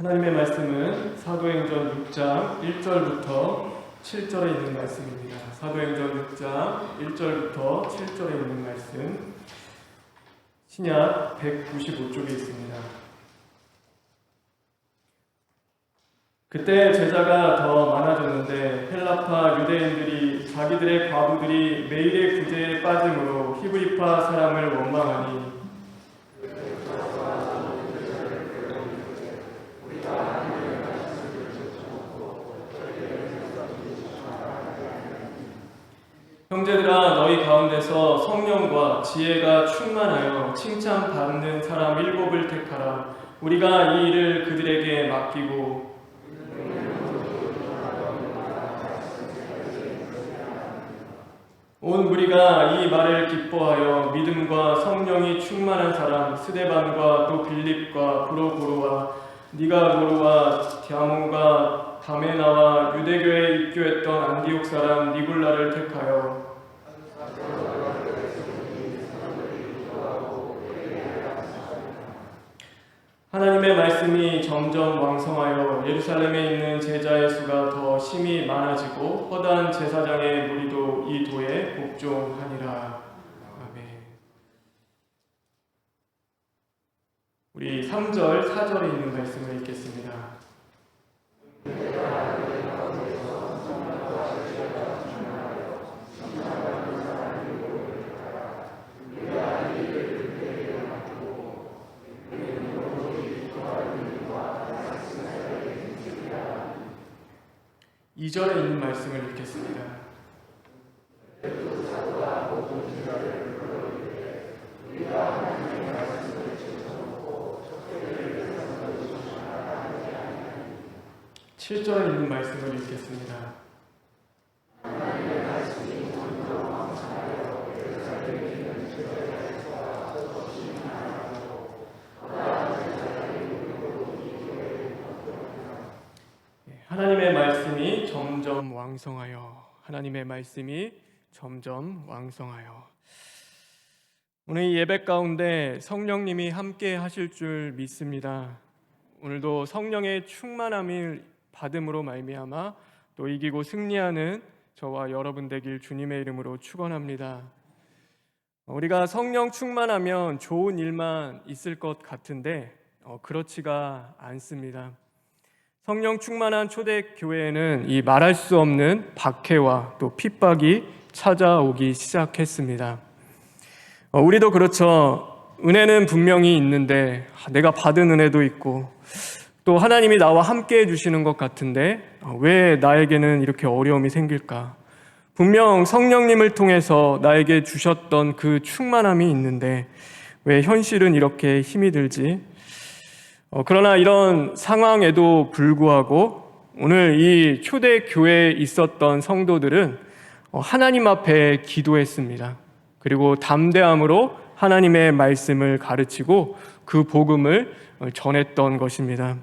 하나님의 말씀은 사도행전 6장 1절부터 7절에 있는 말씀입니다. 사도행전 6장 1절부터 7절에 있는 말씀 신약 195쪽에 있습니다. 그때 제자가 더 많아졌는데 헬라파 유대인들이 자기들의 과부들이 매일의 구제에 빠짐으로 히브리파 사람을 원망하니 형제들아 너희 가운데서 성령과 지혜가 충만하여 칭찬받는 사람 일곱을 택하라. 우리가 이 일을 그들에게 맡기고 온 무리가 이 말을 기뻐하여 믿음과 성령이 충만한 사람 스데반과 또 빌립과 브로고로와 니가고로와 디아몬과 다메나와 유대교에 입교했던 안디옥 사람 니굴라를 택하여 하나님의 말씀이 점점 왕성하여 예루살렘에 있는 제자의 수가 더 심히 많아지고 허다한 제사장의 무리도 이 도에 복종하니라. 아멘. 우리 3절, 4절에 있는 말씀을 읽겠습니다. 이절에 있는 말씀을 읽겠습니다. 칠절에 있는 말씀을 읽겠습니다. 하나님의 말씀이 점점 왕성하여 하나님의 말씀이 점점 왕성하여 오늘 이 예배 가운데 성령님이 함께 하실 줄 믿습니다. 오늘도 성령의 충만함을 받음으로 말미암아 또 이기고 승리하는 저와 여러분 되길 주님의 이름으로 축원합니다. 우리가 성령 충만하면 좋은 일만 있을 것 같은데 어, 그렇지가 않습니다. 성령 충만한 초대 교회에는 이 말할 수 없는 박해와 또 핍박이 찾아오기 시작했습니다. 어, 우리도 그렇죠. 은혜는 분명히 있는데 아, 내가 받은 은혜도 있고 또 하나님이 나와 함께 해주시는 것 같은데 어, 왜 나에게는 이렇게 어려움이 생길까? 분명 성령님을 통해서 나에게 주셨던 그 충만함이 있는데 왜 현실은 이렇게 힘이 들지? 어, 그러나 이런 상황에도 불구하고 오늘 이 초대 교회에 있었던 성도들은 어, 하나님 앞에 기도했습니다. 그리고 담대함으로 하나님의 말씀을 가르치고 그 복음을 어, 전했던 것입니다.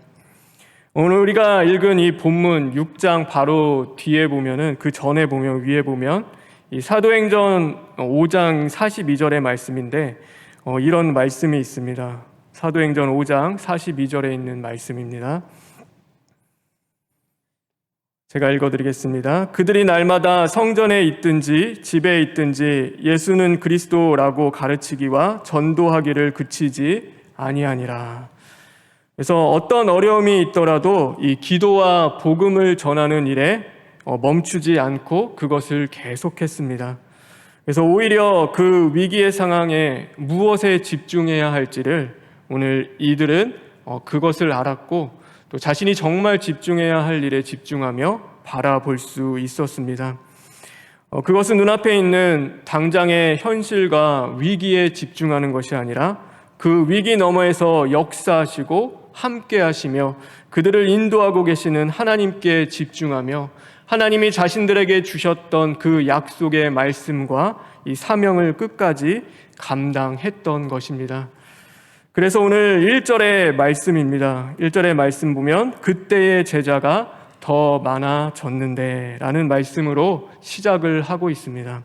오늘 우리가 읽은 이 본문 6장 바로 뒤에 보면은 그 전에 보면 위에 보면 이 사도행전 5장 42절의 말씀인데 어, 이런 말씀이 있습니다. 사도행전 5장 42절에 있는 말씀입니다. 제가 읽어드리겠습니다. 그들이 날마다 성전에 있든지 집에 있든지 예수는 그리스도라고 가르치기와 전도하기를 그치지 아니하니라. 그래서 어떤 어려움이 있더라도 이 기도와 복음을 전하는 일에 어, 멈추지 않고 그것을 계속했습니다. 그래서 오히려 그 위기의 상황에 무엇에 집중해야 할지를 오늘 이들은 어, 그것을 알았고 또 자신이 정말 집중해야 할 일에 집중하며 바라볼 수 있었습니다. 어, 그것은 눈앞에 있는 당장의 현실과 위기에 집중하는 것이 아니라 그 위기 너머에서 역사하시고 함께 하시며 그들을 인도하고 계시는 하나님께 집중하며 하나님이 자신들에게 주셨던 그 약속의 말씀과 이 사명을 끝까지 감당했던 것입니다. 그래서 오늘 1절의 말씀입니다. 1절의 말씀 보면 그때의 제자가 더 많아졌는데 라는 말씀으로 시작을 하고 있습니다.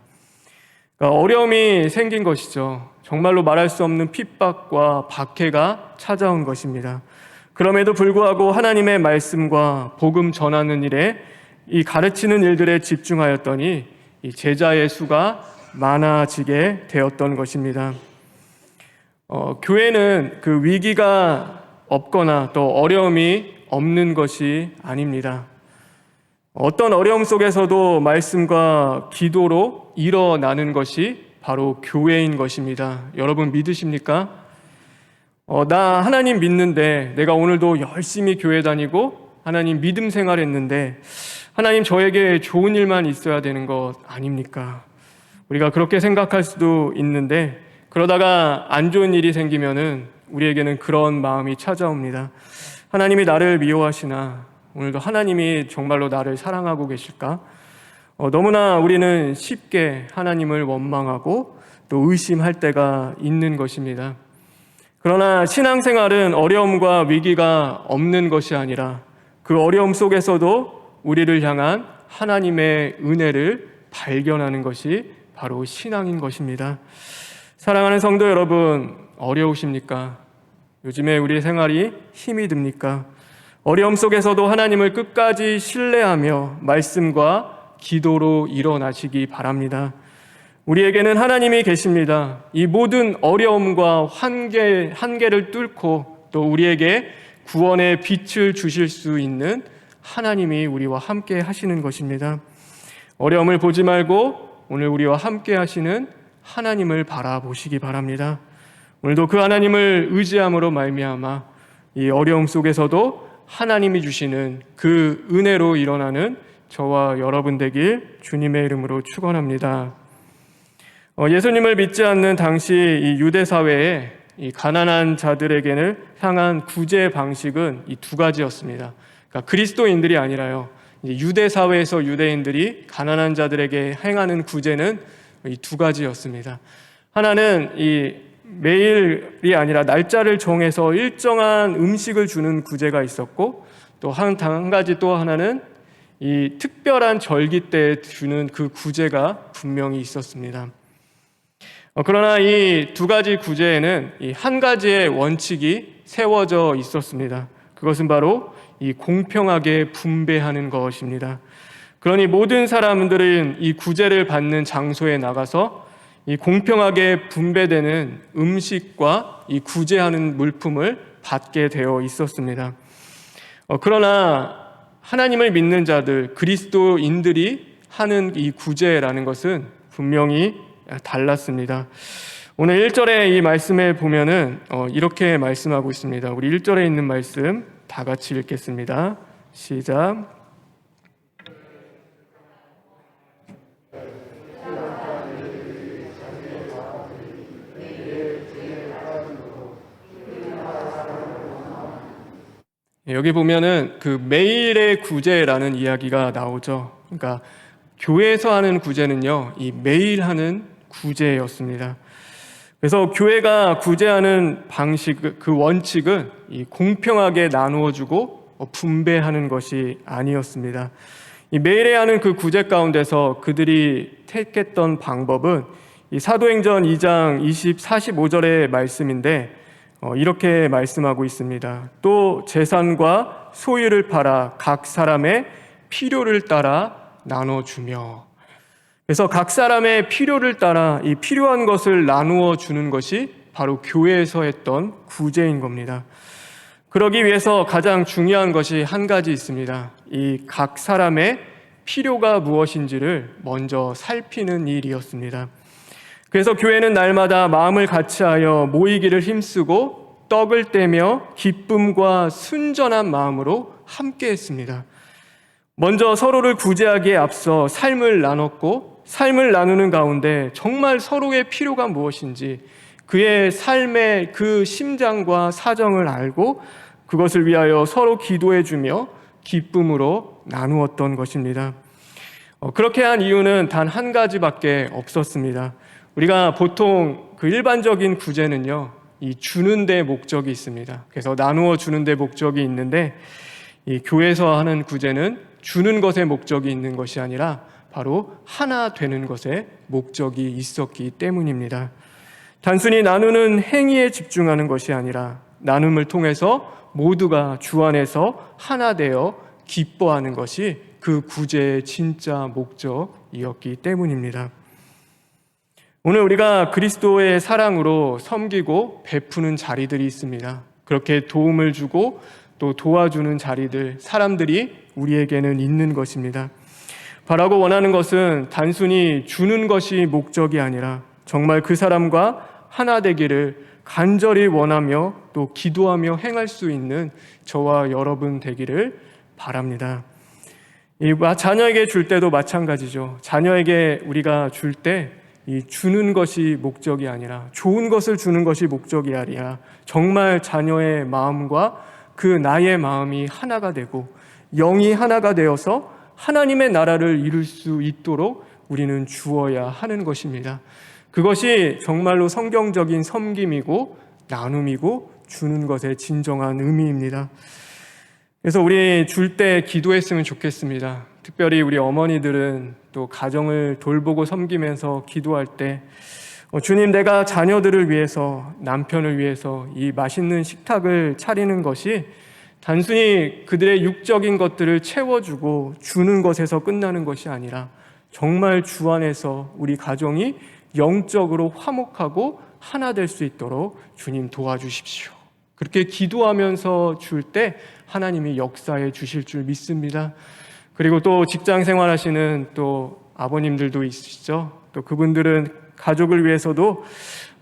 그러니까 어려움이 생긴 것이죠. 정말로 말할 수 없는 핍박과 박해가 찾아온 것입니다. 그럼에도 불구하고 하나님의 말씀과 복음 전하는 일에 이 가르치는 일들에 집중하였더니 이 제자의 수가 많아지게 되었던 것입니다. 어, 교회는 그 위기가 없거나 또 어려움이 없는 것이 아닙니다. 어떤 어려움 속에서도 말씀과 기도로 일어나는 것이 바로 교회인 것입니다. 여러분 믿으십니까? 어, 나 하나님 믿는데 내가 오늘도 열심히 교회 다니고 하나님 믿음 생활했는데 하나님 저에게 좋은 일만 있어야 되는 것 아닙니까? 우리가 그렇게 생각할 수도 있는데 그러다가 안 좋은 일이 생기면은 우리에게는 그런 마음이 찾아옵니다. 하나님이 나를 미워하시나 오늘도 하나님이 정말로 나를 사랑하고 계실까? 어, 너무나 우리는 쉽게 하나님을 원망하고 또 의심할 때가 있는 것입니다. 그러나 신앙생활은 어려움과 위기가 없는 것이 아니라 그 어려움 속에서도 우리를 향한 하나님의 은혜를 발견하는 것이 바로 신앙인 것입니다. 사랑하는 성도 여러분, 어려우십니까? 요즘에 우리 생활이 힘이 듭니까? 어려움 속에서도 하나님을 끝까지 신뢰하며 말씀과 기도로 일어나시기 바랍니다. 우리에게는 하나님이 계십니다. 이 모든 어려움과 한계, 한계를 뚫고 또 우리에게 구원의 빛을 주실 수 있는 하나님이 우리와 함께 하시는 것입니다. 어려움을 보지 말고 오늘 우리와 함께 하시는 하나님을 바라보시기 바랍니다. 오늘도 그 하나님을 의지함으로 말미암아 이 어려움 속에서도 하나님이 주시는 그 은혜로 일어나는 저와 여러분 되길 주님의 이름으로 축원합니다. 어, 예수님을 믿지 않는 당시 이 유대 사회에 이 가난한 자들에게는 향한 구제 방식은 이 두 가지였습니다. 그러니까 그리스도인들이 아니라요. 유대 사회에서 유대인들이 가난한 자들에게 행하는 구제는 이 두 가지였습니다. 하나는 이 매일이 아니라 날짜를 정해서 일정한 음식을 주는 구제가 있었고 또한 한 가지 또 하나는 이 특별한 절기 때 주는 그 구제가 분명히 있었습니다. 어, 그러나 이 두 가지 구제에는 이 한 가지의 원칙이 세워져 있었습니다. 그것은 바로 이 공평하게 분배하는 것입니다. 그러니 모든 사람들은 이 구제를 받는 장소에 나가서 이 공평하게 분배되는 음식과 이 구제하는 물품을 받게 되어 있었습니다. 어, 그러나 하나님을 믿는 자들, 그리스도인들이 하는 이 구제라는 것은 분명히 달랐습니다. 오늘 1절에 이 말씀에 보면은 어, 이렇게 말씀하고 있습니다. 우리 1절에 있는 말씀 다 같이 읽겠습니다. 시작. 여기 보면은 그 매일의 구제라는 이야기가 나오죠. 그러니까 교회에서 하는 구제는요, 이 매일 하는 구제였습니다. 그래서 교회가 구제하는 방식, 그 원칙은 이 공평하게 나누어주고 분배하는 것이 아니었습니다. 이 매일에 하는 그 구제 가운데서 그들이 택했던 방법은 이 사도행전 2장 20, 45절의 말씀인데 어, 이렇게 말씀하고 있습니다. 또 재산과 소유를 팔아 각 사람의 필요를 따라 나눠주며 그래서 각 사람의 필요를 따라 이 필요한 것을 나누어 주는 것이 바로 교회에서 했던 구제인 겁니다. 그러기 위해서 가장 중요한 것이 한 가지 있습니다. 이 각 사람의 필요가 무엇인지를 먼저 살피는 일이었습니다. 그래서 교회는 날마다 마음을 같이하여 모이기를 힘쓰고 떡을 떼며 기쁨과 순전한 마음으로 함께 했습니다. 먼저 서로를 구제하기에 앞서 삶을 나눴고 삶을 나누는 가운데 정말 서로의 필요가 무엇인지 그의 삶의 그 심장과 사정을 알고 그것을 위하여 서로 기도해 주며 기쁨으로 나누었던 것입니다. 어, 그렇게 한 이유는 단 한 가지밖에 없었습니다. 우리가 보통 그 일반적인 구제는요, 이 주는 데 목적이 있습니다. 그래서 나누어 주는 데 목적이 있는데, 이 교회에서 하는 구제는 주는 것에 목적이 있는 것이 아니라 바로 하나 되는 것에 목적이 있었기 때문입니다. 단순히 나누는 행위에 집중하는 것이 아니라 나눔을 통해서 모두가 주 안에서 하나 되어 기뻐하는 것이 그 구제의 진짜 목적이었기 때문입니다. 오늘 우리가 그리스도의 사랑으로 섬기고 베푸는 자리들이 있습니다. 그렇게 도움을 주고 또 도와주는 자리들, 사람들이 우리에게는 있는 것입니다. 바라고 원하는 것은 단순히 주는 것이 목적이 아니라 정말 그 사람과 하나 되기를 간절히 원하며 또 기도하며 행할 수 있는 저와 여러분 되기를 바랍니다. 이 자녀에게 줄 때도 마찬가지죠. 자녀에게 우리가 줄 때 이 주는 것이 목적이 아니라 좋은 것을 주는 것이 목적이 아니라 정말 자녀의 마음과 그 나의 마음이 하나가 되고 영이 하나가 되어서 하나님의 나라를 이룰 수 있도록 우리는 주어야 하는 것입니다. 그것이 정말로 성경적인 섬김이고 나눔이고 주는 것의 진정한 의미입니다. 그래서 우리 줄 때 기도했으면 좋겠습니다. 특별히 우리 어머니들은 또 가정을 돌보고 섬기면서 기도할 때 어, 주님 내가 자녀들을 위해서 남편을 위해서 이 맛있는 식탁을 차리는 것이 단순히 그들의 육적인 것들을 채워주고 주는 것에서 끝나는 것이 아니라 정말 주 안에서 우리 가정이 영적으로 화목하고 하나 될 수 있도록 주님 도와주십시오. 그렇게 기도하면서 줄 때 하나님이 역사해 주실 줄 믿습니다. 그리고 또 직장 생활하시는 또 아버님들도 있으시죠. 또 그분들은 가족을 위해서도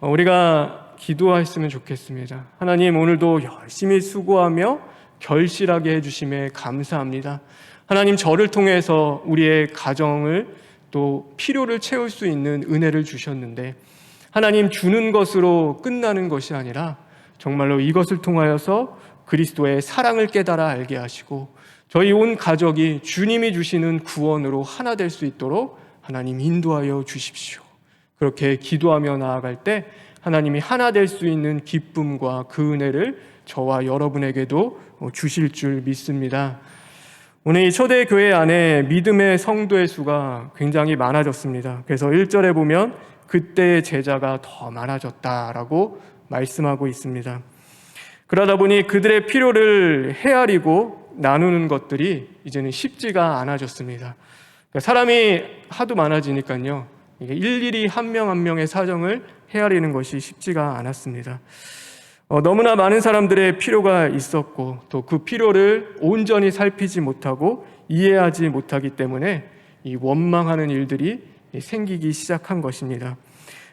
우리가 기도했으면 좋겠습니다. 하나님 오늘도 열심히 수고하며 결실하게 해주심에 감사합니다. 하나님 저를 통해서 우리의 가정을 또 필요를 채울 수 있는 은혜를 주셨는데 하나님 주는 것으로 끝나는 것이 아니라 정말로 이것을 통하여서 그리스도의 사랑을 깨달아 알게 하시고 저희 온 가족이 주님이 주시는 구원으로 하나 될 수 있도록 하나님 인도하여 주십시오. 그렇게 기도하며 나아갈 때 하나님이 하나 될 수 있는 기쁨과 그 은혜를 저와 여러분에게도 주실 줄 믿습니다. 오늘 이 초대교회 안에 믿음의 성도의 수가 굉장히 많아졌습니다. 그래서 1절에 보면 그때의 제자가 더 많아졌다라고 말씀하고 있습니다. 그러다 보니 그들의 필요를 헤아리고 나누는 것들이 이제는 쉽지가 않아졌습니다. 그러니까 사람이 하도 많아지니까요. 일일이 한 명 한 명의 사정을 헤아리는 것이 쉽지가 않았습니다. 어, 너무나 많은 사람들의 필요가 있었고 또 그 필요를 온전히 살피지 못하고 이해하지 못하기 때문에 이 원망하는 일들이 생기기 시작한 것입니다.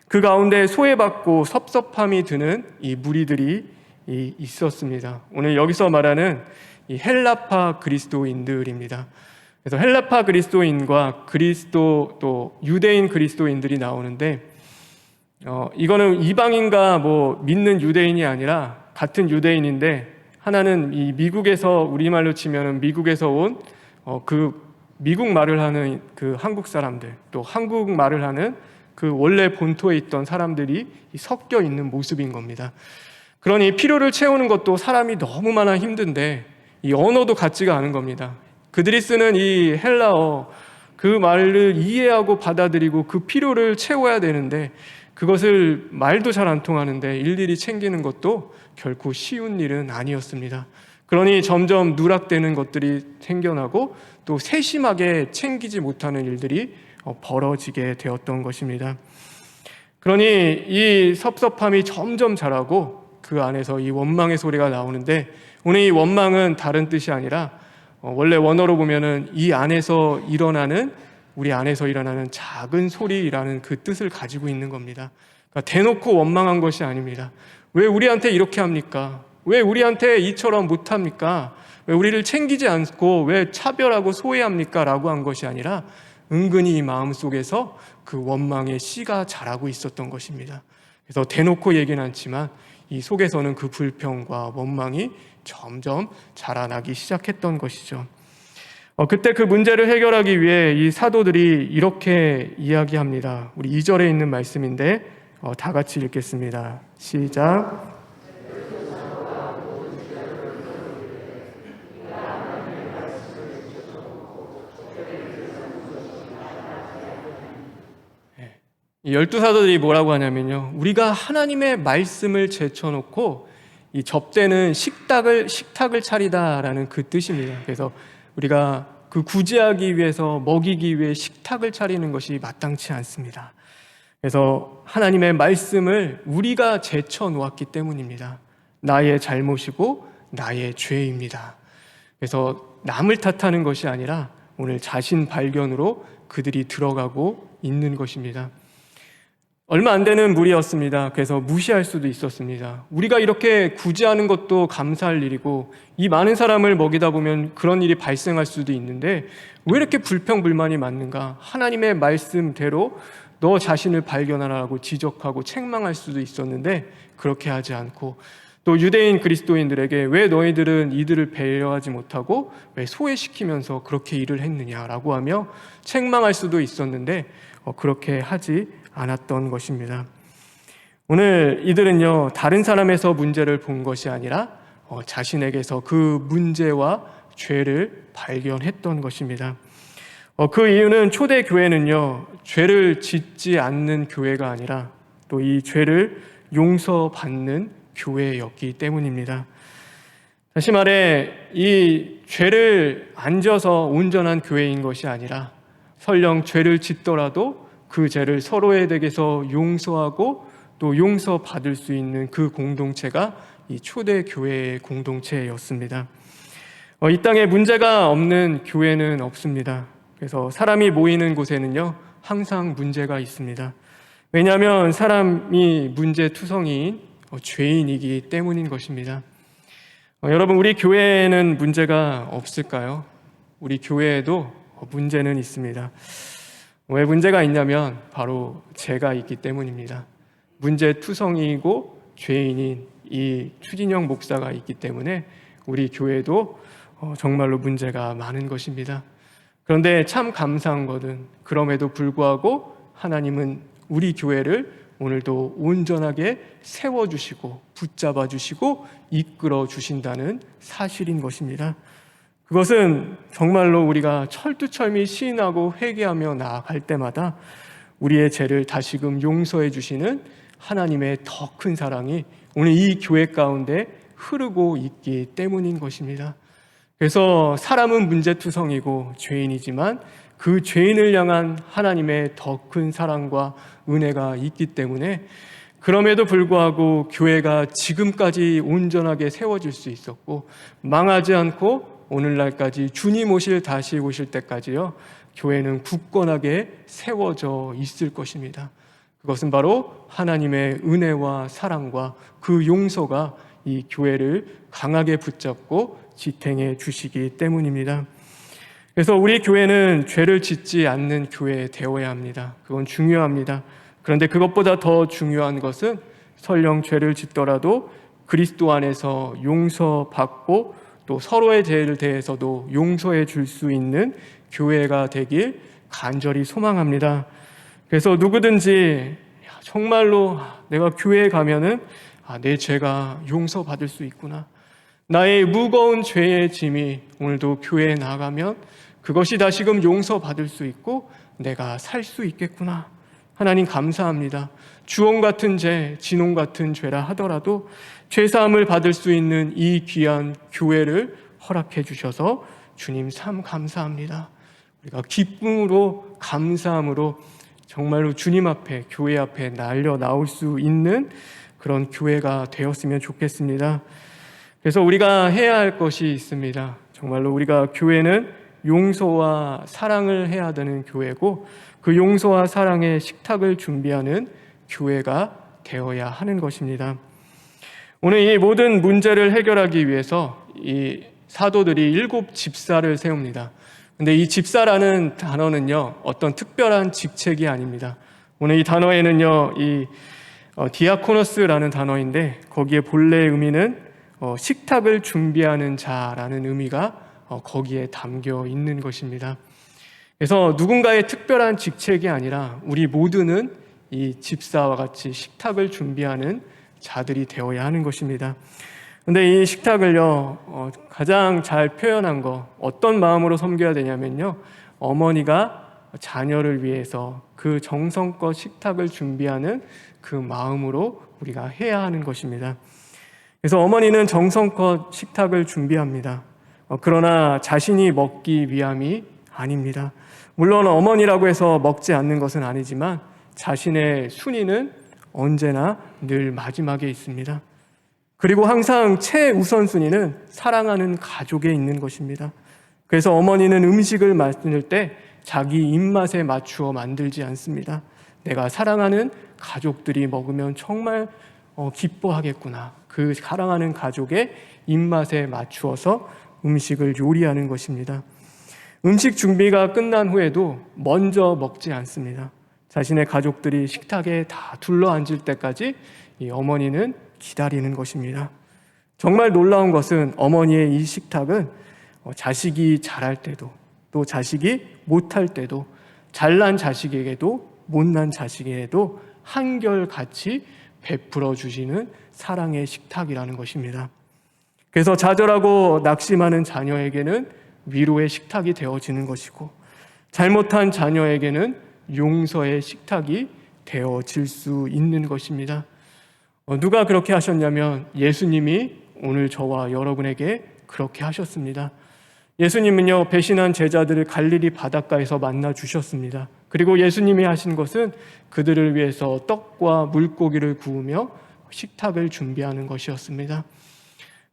그 가운데 소외받고 섭섭함이 드는 이 무리들이 있었습니다. 오늘 여기서 말하는 이 헬라파 그리스도인들입니다. 그래서 헬라파 그리스도인과 그리스도 또 유대인 그리스도인들이 나오는데 어, 이거는 이방인과 뭐 믿는 유대인이 아니라 같은 유대인인데 하나는 이 미국에서 우리말로 치면은 미국에서 온그 어, 미국 말을 하는 그 한국 사람들 또 한국 말을 하는 그 원래 본토에 있던 사람들이 섞여 있는 모습인 겁니다. 그러니 필요를 채우는 것도 사람이 너무 많아 힘든데 이 언어도 같지가 않은 겁니다. 그들이 쓰는 이 헬라어 그 말을 이해하고 받아들이고 그 필요를 채워야 되는데 그것을 말도 잘 안 통하는데 일일이 챙기는 것도 결코 쉬운 일은 아니었습니다. 그러니 점점 누락되는 것들이 생겨나고 또 세심하게 챙기지 못하는 일들이 어, 벌어지게 되었던 것입니다. 그러니 이 섭섭함이 점점 자라고 그 안에서 이 원망의 소리가 나오는데 오늘 이 원망은 다른 뜻이 아니라 어, 원래 원어로 보면은 이 안에서 일어나는 우리 안에서 일어나는 작은 소리라는 그 뜻을 가지고 있는 겁니다. 그러니까 대놓고 원망한 것이 아닙니다. 왜 우리한테 이렇게 합니까? 왜 우리한테 이처럼 못합니까? 왜 우리를 챙기지 않고 왜 차별하고 소외합니까? 라고 한 것이 아니라 은근히 이 마음 속에서 그 원망의 씨가 자라고 있었던 것입니다. 그래서 대놓고 얘기는 않지만 이 속에서는 그 불평과 원망이 점점 자라나기 시작했던 것이죠. 어, 그때 그 문제를 해결하기 위해 이 사도들이 이렇게 이야기합니다. 우리 2절에 있는 말씀인데 어, 다 같이 읽겠습니다. 시작. 열두 사도들이 뭐라고 하냐면요. 우리가 하나님의 말씀을 제쳐놓고 이 접대는 식탁을 식탁을 차리다라는 그 뜻입니다. 그래서 우리가 그 구제하기 위해서 먹이기 위해 식탁을 차리는 것이 마땅치 않습니다. 그래서 하나님의 말씀을 우리가 제쳐 놓았기 때문입니다. 나의 잘못이고 나의 죄입니다. 그래서 남을 탓하는 것이 아니라 오늘 자신 발견으로 그들이 들어가고 있는 것입니다. 얼마 안 되는 무리였습니다. 그래서 무시할 수도 있었습니다. 우리가 이렇게 구제하는 것도 감사할 일이고 이 많은 사람을 먹이다 보면 그런 일이 발생할 수도 있는데 왜 이렇게 불평불만이 많는가? 하나님의 말씀대로 너 자신을 발견하라고 지적하고 책망할 수도 있었는데 그렇게 하지 않고 또 유대인 그리스도인들에게 왜 너희들은 이들을 배려하지 못하고 왜 소외시키면서 그렇게 일을 했느냐라고 하며 책망할 수도 있었는데 어, 그렇게 하지 않았던 것입니다. 오늘 이들은요 다른 사람에서 문제를 본 것이 아니라 어, 자신에게서 그 문제와 죄를 발견했던 것입니다. 어, 그 이유는 초대 교회는요 죄를 짓지 않는 교회가 아니라 또 이 죄를 용서받는 교회였기 때문입니다. 다시 말해 이 죄를 안 져서 온전한 교회인 것이 아니라 설령 죄를 짓더라도 그 죄를 서로에게서 용서하고 또 용서받을 수 있는 그 공동체가 이 초대 교회의 공동체였습니다. 어, 이 땅에 문제가 없는 교회는 없습니다. 그래서 사람이 모이는 곳에는요 항상 문제가 있습니다. 왜냐하면 사람이 문제 투성이인 어, 죄인이기 때문인 것입니다. 어, 여러분 우리 교회에는 문제가 없을까요? 우리 교회에도 문제는 있습니다. 왜 문제가 있냐면 바로 죄가 있기 때문입니다. 문제 투성이고 죄인인 이 추진영 목사가 있기 때문에 우리 교회도 어, 정말로 문제가 많은 것입니다. 그런데 참 감사한 것은 그럼에도 불구하고 하나님은 우리 교회를 오늘도 온전하게 세워주시고 붙잡아 주시고 이끌어 주신다는 사실인 것입니다. 그것은 정말로 우리가 철두철미 시인하고 회개하며 나아갈 때마다 우리의 죄를 다시금 용서해 주시는 하나님의 더 큰 사랑이 오늘 이 교회 가운데 흐르고 있기 때문인 것입니다. 그래서 사람은 문제투성이고 죄인이지만 그 죄인을 향한 하나님의 더 큰 사랑과 은혜가 있기 때문에 그럼에도 불구하고 교회가 지금까지 온전하게 세워질 수 있었고 망하지 않고 오늘날까지 주님 오실 다시 오실 때까지요 교회는 굳건하게 세워져 있을 것입니다. 그것은 바로 하나님의 은혜와 사랑과 그 용서가 이 교회를 강하게 붙잡고 지탱해 주시기 때문입니다. 그래서 우리 교회는 죄를 짓지 않는 교회 되어야 합니다. 그건 중요합니다. 그런데 그것보다 더 중요한 것은 설령 죄를 짓더라도 그리스도 안에서 용서받고 또 서로의 죄를 대해서도 용서해 줄 수 있는 교회가 되길 간절히 소망합니다. 그래서 누구든지 정말로 내가 교회에 가면은 아, 내 죄가 용서받을 수 있구나. 나의 무거운 죄의 짐이 오늘도 교회에 나가면 그것이 다시금 용서받을 수 있고 내가 살 수 있겠구나. 하나님 감사합니다. 주홍 같은 죄, 진홍 같은 죄라 하더라도 죄사함을 받을 수 있는 이 귀한 교회를 허락해 주셔서 주님 참 감사합니다. 우리가 기쁨으로 감사함으로 정말로 주님 앞에 교회 앞에 날려 나올 수 있는 그런 교회가 되었으면 좋겠습니다. 그래서 우리가 해야 할 것이 있습니다. 정말로 우리가 교회는 용서와 사랑을 해야 되는 교회고 그 용서와 사랑의 식탁을 준비하는 교회가 되어야 하는 것입니다. 오늘 이 모든 문제를 해결하기 위해서 이 사도들이 일곱 집사를 세웁니다. 근데 이 집사라는 단어는요, 어떤 특별한 직책이 아닙니다. 오늘 이 단어에는요, 이 어, 디아코노스라는 단어인데 거기에 본래의 의미는 어, 식탁을 준비하는 자라는 의미가 어, 거기에 담겨 있는 것입니다. 그래서 누군가의 특별한 직책이 아니라 우리 모두는 이 집사와 같이 식탁을 준비하는 자들이 되어야 하는 것입니다. 근데 이 식탁을요, 어, 가장 잘 표현한 거, 어떤 마음으로 섬겨야 되냐면요, 어머니가 자녀를 위해서 그 정성껏 식탁을 준비하는 그 마음으로 우리가 해야 하는 것입니다. 그래서 어머니는 정성껏 식탁을 준비합니다. 어, 그러나 자신이 먹기 위함이 아닙니다. 물론 어머니라고 해서 먹지 않는 것은 아니지만 자신의 순위는 언제나 늘 마지막에 있습니다. 그리고 항상 최우선순위는 사랑하는 가족에 있는 것입니다. 그래서 어머니는 음식을 만들 때 자기 입맛에 맞추어 만들지 않습니다. 내가 사랑하는 가족들이 먹으면 정말 어, 기뻐하겠구나. 그 사랑하는 가족의 입맛에 맞추어서 음식을 요리하는 것입니다. 음식 준비가 끝난 후에도 먼저 먹지 않습니다. 자신의 가족들이 식탁에 다 둘러앉을 때까지 이 어머니는 기다리는 것입니다. 정말 놀라운 것은 어머니의 이 식탁은 어, 자식이 잘할 때도 또 자식이 못할 때도 잘난 자식에게도 못난 자식에게도 한결같이 베풀어 주시는 사랑의 식탁이라는 것입니다. 그래서 좌절하고 낙심하는 자녀에게는 위로의 식탁이 되어지는 것이고 잘못한 자녀에게는 용서의 식탁이 되어질 수 있는 것입니다. 어, 누가 그렇게 하셨냐면 예수님이 오늘 저와 여러분에게 그렇게 하셨습니다. 예수님은요, 배신한 제자들을 갈릴리 바닷가에서 만나 주셨습니다. 그리고 예수님이 하신 것은 그들을 위해서 떡과 물고기를 구우며 식탁을 준비하는 것이었습니다.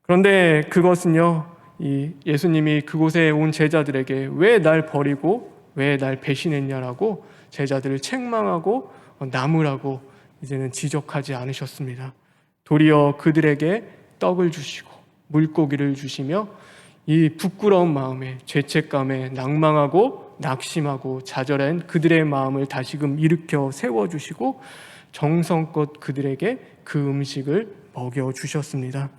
그런데 그것은요, 이 예수님이 그곳에 온 제자들에게 왜 날 버리고 왜 날 배신했냐라고 제자들을 책망하고 나무라고 이제는 지적하지 않으셨습니다. 도리어 그들에게 떡을 주시고 물고기를 주시며 이 부끄러운 마음에 죄책감에 낭망하고 낙심하고 좌절한 그들의 마음을 다시금 일으켜 세워 주시고 정성껏 그들에게 그 음식을 먹여 주셨습니다.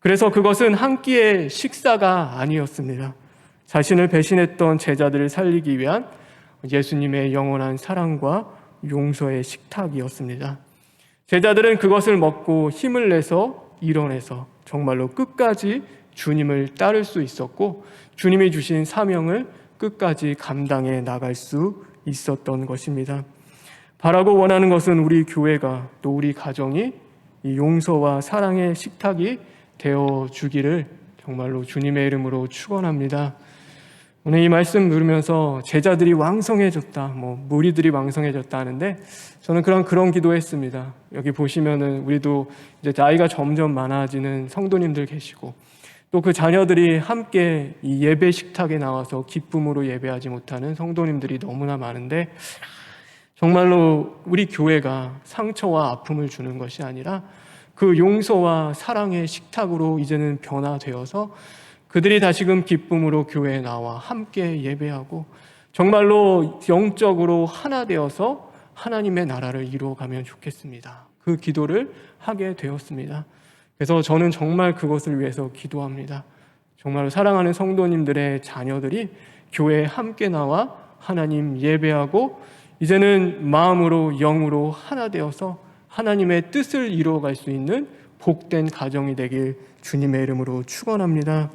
그래서 그것은 한 끼의 식사가 아니었습니다. 자신을 배신했던 제자들을 살리기 위한 예수님의 영원한 사랑과 용서의 식탁이었습니다. 제자들은 그것을 먹고 힘을 내서 일어내서 정말로 끝까지 주님을 따를 수 있었고 주님이 주신 사명을 끝까지 감당해 나갈 수 있었던 것입니다. 바라고 원하는 것은 우리 교회가 또 우리 가정이 이 용서와 사랑의 식탁이 되어 주기를 정말로 주님의 이름으로 축원합니다. 오늘 이 말씀 들으면서 제자들이 왕성해졌다, 뭐 무리들이 왕성해졌다 하는데 저는 그런 그런 기도했습니다. 여기 보시면은 우리도 이제 나이가 점점 많아지는 성도님들 계시고 또 그 자녀들이 함께 이 예배 식탁에 나와서 기쁨으로 예배하지 못하는 성도님들이 너무나 많은데 정말로 우리 교회가 상처와 아픔을 주는 것이 아니라 그 용서와 사랑의 식탁으로 이제는 변화되어서 그들이 다시금 기쁨으로 교회에 나와 함께 예배하고 정말로 영적으로 하나 되어서 하나님의 나라를 이루어가면 좋겠습니다. 그 기도를 하게 되었습니다. 그래서 저는 정말 그것을 위해서 기도합니다. 정말 사랑하는 성도님들의 자녀들이 교회에 함께 나와 하나님 예배하고 이제는 마음으로 영으로 하나 되어서 하나님의 뜻을 이루어갈 수 있는 복된 가정이 되길 주님의 이름으로 축원합니다.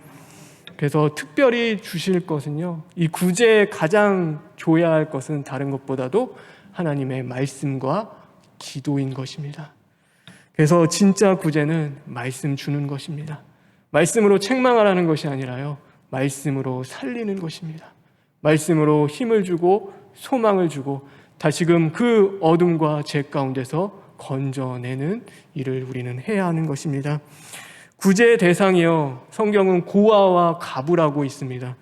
그래서 특별히 주실 것은요. 이 구제에 가장 줘야 할 것은 다른 것보다도 하나님의 말씀과 기도인 것입니다. 그래서 진짜 구제는 말씀 주는 것입니다. 말씀으로 책망하라는 것이 아니라요. 말씀으로 살리는 것입니다. 말씀으로 힘을 주고 소망을 주고 다시금 그 어둠과 죄 가운데서 건져내는 일을 우리는 해야 하는 것입니다. 구제의 대상이요. 성경은 고아와 가부라고 있습니다.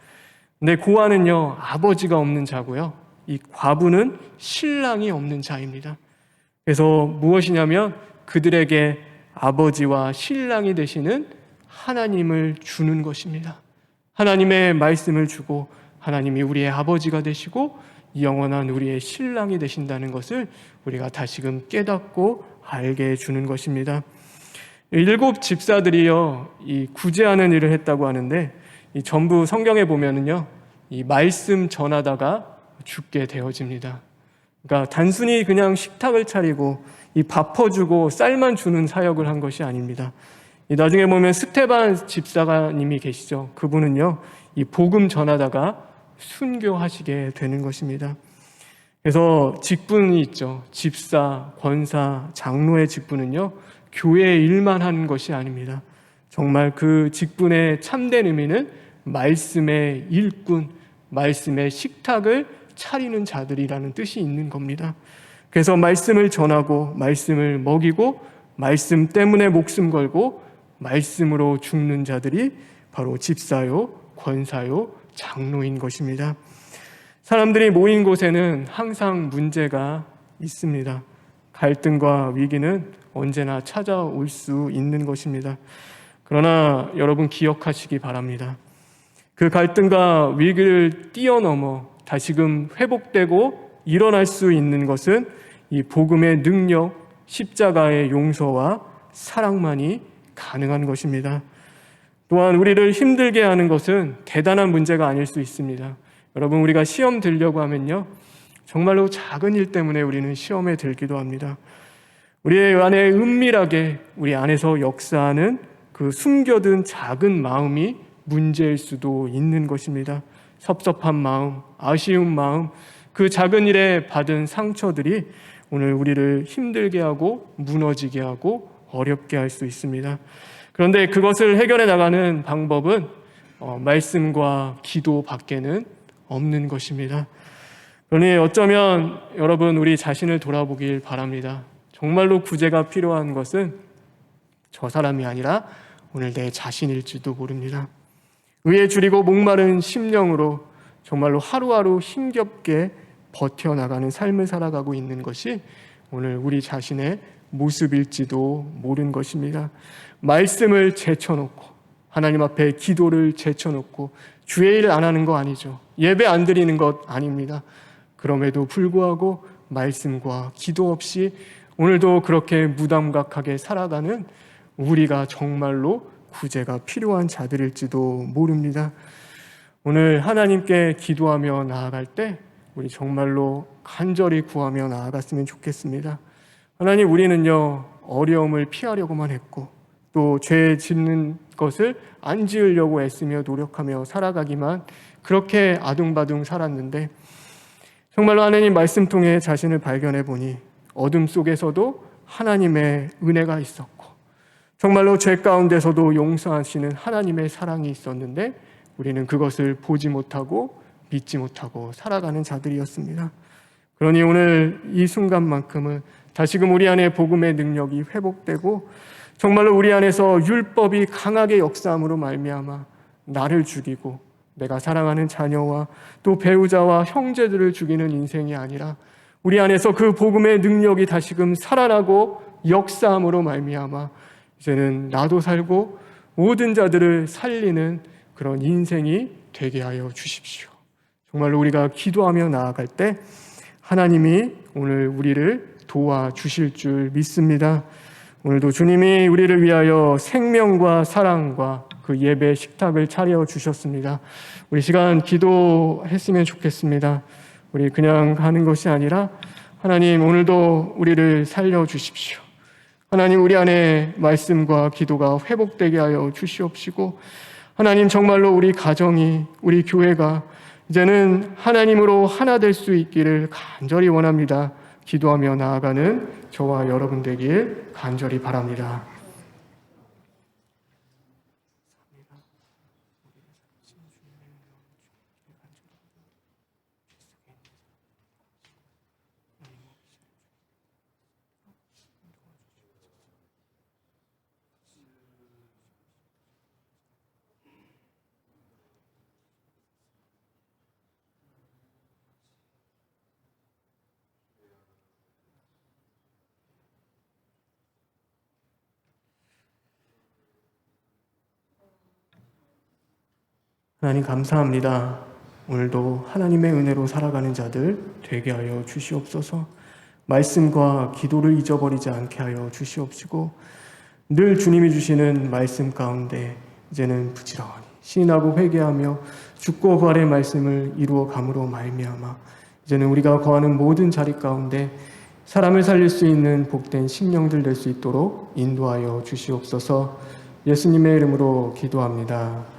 근데 고아는요, 아버지가 없는 자고요. 이 과부는 신랑이 없는 자입니다. 그래서 무엇이냐면 그들에게 아버지와 신랑이 되시는 하나님을 주는 것입니다. 하나님의 말씀을 주고 하나님이 우리의 아버지가 되시고 영원한 우리의 신랑이 되신다는 것을 우리가 다시금 깨닫고 알게 해주는 것입니다. 일곱 집사들이요, 이 구제하는 일을 했다고 하는데, 이 전부 성경에 보면은요, 이 말씀 전하다가 죽게 되어집니다. 그러니까 단순히 그냥 식탁을 차리고 이 밥 퍼주고 쌀만 주는 사역을 한 것이 아닙니다. 이 나중에 보면 스테반 집사가님이 계시죠. 그분은요, 이 복음 전하다가 순교하시게 되는 것입니다. 그래서 직분이 있죠. 집사, 권사, 장로의 직분은요, 교회 일만 하는 것이 아닙니다. 정말 그 직분의 참된 의미는 말씀의 일꾼, 말씀의 식탁을 차리는 자들이라는 뜻이 있는 겁니다. 그래서 말씀을 전하고 말씀을 먹이고 말씀 때문에 목숨 걸고 말씀으로 죽는 자들이 바로 집사요, 권사요, 장로인 것입니다. 사람들이 모인 곳에는 항상 문제가 있습니다. 갈등과 위기는 언제나 찾아올 수 있는 것입니다. 그러나 여러분 기억하시기 바랍니다. 그 갈등과 위기를 뛰어넘어 다시금 회복되고 일어날 수 있는 것은 이 복음의 능력, 십자가의 용서와 사랑만이 가능한 것입니다. 또한 우리를 힘들게 하는 것은 대단한 문제가 아닐 수 있습니다. 여러분, 우리가 시험 들려고 하면요. 정말로 작은 일 때문에 우리는 시험에 들기도 합니다. 우리 안에 은밀하게 우리 안에서 역사하는 그 숨겨둔 작은 마음이 문제일 수도 있는 것입니다. 섭섭한 마음, 아쉬운 마음, 그 작은 일에 받은 상처들이 오늘 우리를 힘들게 하고 무너지게 하고 어렵게 할 수 있습니다. 그런데 그것을 해결해 나가는 방법은 어, 말씀과 기도 밖에는 없는 것입니다. 그러니 어쩌면 여러분 우리 자신을 돌아보길 바랍니다. 정말로 구제가 필요한 것은 저 사람이 아니라 오늘 내 자신일지도 모릅니다. 의에 줄이고 목마른 심령으로 정말로 하루하루 힘겹게 버텨나가는 삶을 살아가고 있는 것이 오늘 우리 자신의 모습일지도 모르는 것입니다. 말씀을 제쳐놓고 하나님 앞에 기도를 제쳐놓고 주의 일안 하는 거 아니죠. 예배 안 드리는 것 아닙니다. 그럼에도 불구하고 말씀과 기도 없이 오늘도 그렇게 무담각하게 살아가는 우리가 정말로 구제가 필요한 자들일지도 모릅니다. 오늘 하나님께 기도하며 나아갈 때 우리 정말로 간절히 구하며 나아갔으면 좋겠습니다. 하나님 우리는요 어려움을 피하려고만 했고 또 죄 짓는 것을 안 지으려고 애쓰며 노력하며 살아가기만 그렇게 아둥바둥 살았는데 정말로 하나님 말씀 통해 자신을 발견해 보니 어둠 속에서도 하나님의 은혜가 있었고 정말로 죄 가운데서도 용서하시는 하나님의 사랑이 있었는데 우리는 그것을 보지 못하고 믿지 못하고 살아가는 자들이었습니다. 그러니 오늘 이 순간만큼은 다시금 우리 안에 복음의 능력이 회복되고 정말로 우리 안에서 율법이 강하게 역사함으로 말미암아 나를 죽이고 내가 사랑하는 자녀와 또 배우자와 형제들을 죽이는 인생이 아니라 우리 안에서 그 복음의 능력이 다시금 살아나고 역사함으로 말미암아 이제는 나도 살고 모든 자들을 살리는 그런 인생이 되게 하여 주십시오. 정말로 우리가 기도하며 나아갈 때 하나님이 오늘 우리를 도와주실 줄 믿습니다. 오늘도 주님이 우리를 위하여 생명과 사랑과 그 예배 식탁을 차려 주셨습니다. 우리 시간 기도했으면 좋겠습니다. 우리 그냥 하는 것이 아니라 하나님 오늘도 우리를 살려 주십시오. 하나님 우리 안에 말씀과 기도가 회복되게 하여 주시옵시고 하나님 정말로 우리 가정이 우리 교회가 이제는 하나님으로 하나 될 수 있기를 간절히 원합니다. 기도하며 나아가는 저와 여러분 되길 간절히 바랍니다. 하나님 감사합니다. 오늘도 하나님의 은혜로 살아가는 자들 되게 하여 주시옵소서. 말씀과 기도를 잊어버리지 않게 하여 주시옵시고 늘 주님이 주시는 말씀 가운데 이제는 부지런히 신하고 회개하며 죽고 부활의 말씀을 이루어 감으로 말미암아 이제는 우리가 거하는 모든 자리 가운데 사람을 살릴 수 있는 복된 심령들 될 수 있도록 인도하여 주시옵소서. 예수님의 이름으로 기도합니다.